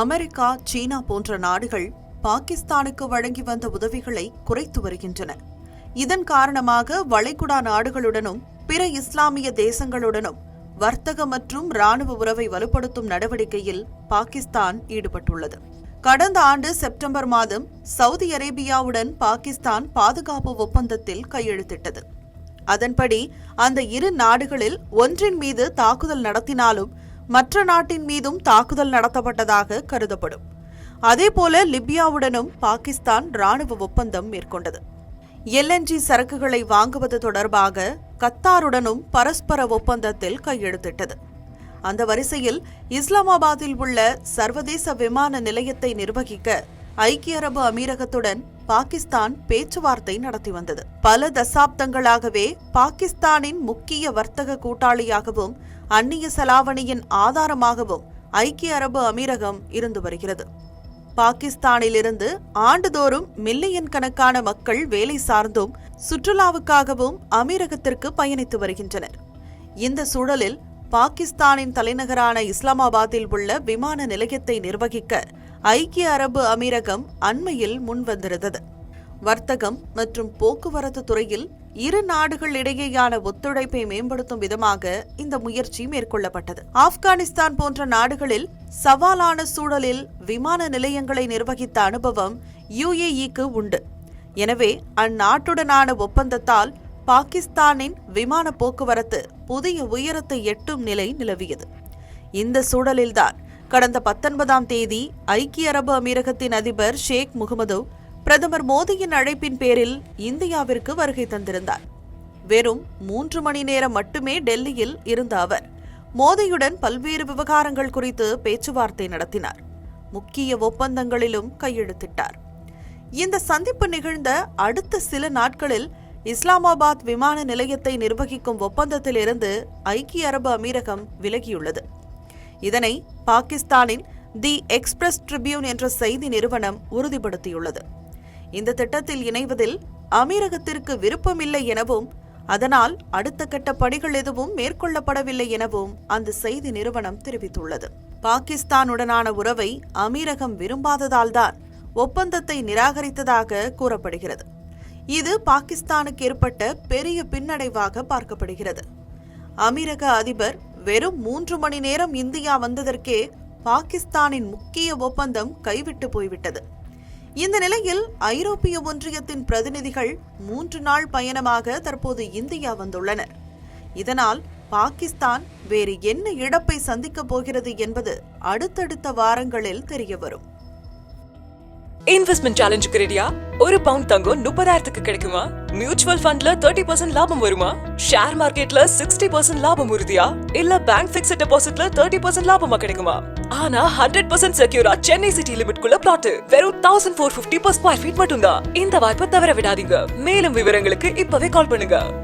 America சீனா போன்ற நாடுகள் பாகிஸ்தானுக்கு வழங்கி வந்த உதவிகளை குறைத்து வருகின்றன. இதன் காரணமாக வளைகுடா நாடுகளுடனும் பிற இஸ்லாமிய தேசங்களுடனும் வர்த்தக மற்றும் ராணுவ உறவை வலுப்படுத்தும் நடவடிக்கையில் பாகிஸ்தான் ஈடுபட்டுள்ளது. கடந்த ஆண்டு செப்டம்பர் மாதம் சவுதி அரேபியாவுடன் பாகிஸ்தான் பாதுகாப்பு ஒப்பந்தத்தில் கையெழுத்திட்டது. அதன்படி அந்த இரு நாடுகளில் ஒன்றின் மீது தாக்குதல் நடத்தினாலும் மற்ற நாட்டின் மீதும் தாக்குதல் நடத்தப்பட்டதாக கருதப்படும். அதேபோல லிபியாவுடனும் பாகிஸ்தான் ராணுவ ஒப்பந்தம் மேற்கொண்டது. எல்என்ஜி சரக்குகளை வாங்குவது தொடர்பாக கத்தாருடனும் பரஸ்பர ஒப்பந்தத்தில் கையெழுத்திட்டது. அந்த வரிசையில் இஸ்லாமாபாத்தில் உள்ள சர்வதேச விமான நிலையத்தை நிர்வகிக்க ஐக்கிய அரபு அமீரகத்துடன் பாகிஸ்தான் பேச்சுவார்த்தை நடத்தி வந்தது. பல தசாப்தங்களாகவே பாகிஸ்தானின் முக்கிய வர்த்தக கூட்டாளியாகவும் அந்நிய செலாவணியின் ஆதாரமாகவும் ஐக்கிய அரபு அமீரகம் இருந்து வருகிறது. பாகிஸ்தானிலிருந்து ஆண்டுதோறும் மில்லியன் கணக்கான மக்கள் வேலை சார்ந்தும் சுற்றுலாவுக்காகவும் அமீரகத்திற்கு பயணித்து வருகின்றனர். இந்த சூழலில் பாகிஸ்தானின் தலைநகரான இஸ்லாமாபாத்தில் உள்ள விமான நிலையத்தை நிர்வகிக்க ஐக்கிய அரபு அமீரகம் அண்மையில் முன்வந்திருந்தது. வர்த்தகம் மற்றும் போக்குவரத்து துறையில் இரு நாடுகள் இடையேயான ஒத்துழைப்பை மேம்படுத்தும் விதமாக இந்த முயற்சி மேற்கொள்ளப்பட்டது. ஆப்கானிஸ்தான் போன்ற நாடுகளில் சவாலான சூழலில் விமான நிலையங்களை நிர்வகித்த அனுபவம் யுஏஇக்கு உண்டு. எனவே அந்நாட்டுடனான ஒப்பந்தத்தால் பாகிஸ்தானின் விமான போக்குவரத்து புதிய உயரத்தை எட்டும் நிலை நிலவியது. இந்த சூழலில்தான் கடந்த பத்தொன்பதாம் தேதி ஐக்கிய அரபு அமீரகத்தின் அதிபர் ஷேக் முகமது பிரதமர் மோடியின் அழைப்பின் பேரில் இந்தியாவிற்கு வருகை தந்திருந்தார். வெறும் மூன்று மணி நேரம் மட்டுமே டெல்லியில் இருந்த அவர் மோடியுடன் பல்வேறு விவகாரங்கள் குறித்து பேச்சுவார்த்தை நடத்தினார். முக்கிய ஒப்பந்தங்களிலும் கையெழுத்திட்டார். இந்த சந்திப்பு நிகழ்ந்த அடுத்த சில நாட்களில் இஸ்லாமாபாத் விமான நிலையத்தை நிர்வகிக்கும் ஒப்பந்தத்திலிருந்து ஐக்கிய அரபு அமீரகம் விலகியுள்ளது. இதனை பாகிஸ்தானின் தி எக்ஸ்பிரஸ் ட்ரிபியூன் என்ற செய்தி நிறுவனம் உறுதிப்படுத்தியுள்ளது. இந்த திட்டத்தில் இணைவதில் அமீரகத்திற்கு விருப்பமில்லை எனவும் அதனால் அடுத்த கட்ட பணிகள் எதுவும் மேற்கொள்ளப்படவில்லை எனவும் அந்த செய்தி நிறுவனம் தெரிவித்துள்ளது. பாகிஸ்தானுடனான உறவை அமீரகம் விரும்பாததால்தான் ஒப்பந்தத்தை நிராகரித்ததாக கூறப்படுகிறது. இது பாகிஸ்தானுக்கு ஏற்பட்ட பெரிய பின்னடைவாக பார்க்கப்படுகிறது. அமீரக அதிபர் வெறும் மூன்று மணி நேரம் இந்தியா வந்ததற்கே பாகிஸ்தானின் முக்கிய ஒப்பந்தம் கைவிட்டு போய்விட்டது. இந்த நிலையில் ஐரோப்பிய ஒன்றியத்தின் பிரதிநிதிகள் மூன்று நாள் பயணமாக தற்போது இந்தியா வந்துள்ளனர். இதனால் பாகிஸ்தான் வேறு என்ன இழப்பை சந்திக்கப் போகிறது என்பது அடுத்தடுத்த வாரங்களில் தெரியவரும். இன்வெஸ்ட்மெண்ட் சேலஞ்சுக்கு ரெடியா ஒரு பவுண்ட் தங்கம் முப்பதாயிரத்துக்கு கிடைக்குமா? மியூச்சுவல் ஃபண்ட்ல தேர்ட்டி பர்சன்ட் லாபம் வருமா? ஷேர் மார்க்கெட்ல சிக்ஸ்டி பர்சன்ட் லாபம் உறுதியா? இல்ல பேங்க் பிக்ஸட் டெபாசிட்ல தேர்ட்டி பர்சன்ட் லாபமா கிடைக்குமா? ஆனா ஹண்ட்ரட் பர்சன்ட் செக்யூரா சென்னை சிட்டி லிமிட் குள்ள பிளாட் வெறும் thousand four fifty per square feet மட்டும்தான். இந்த வாய்ப்பை தவற விடாதீங்க. மேலும் விவரங்களுக்கு இப்பவே கால் பண்ணுங்க.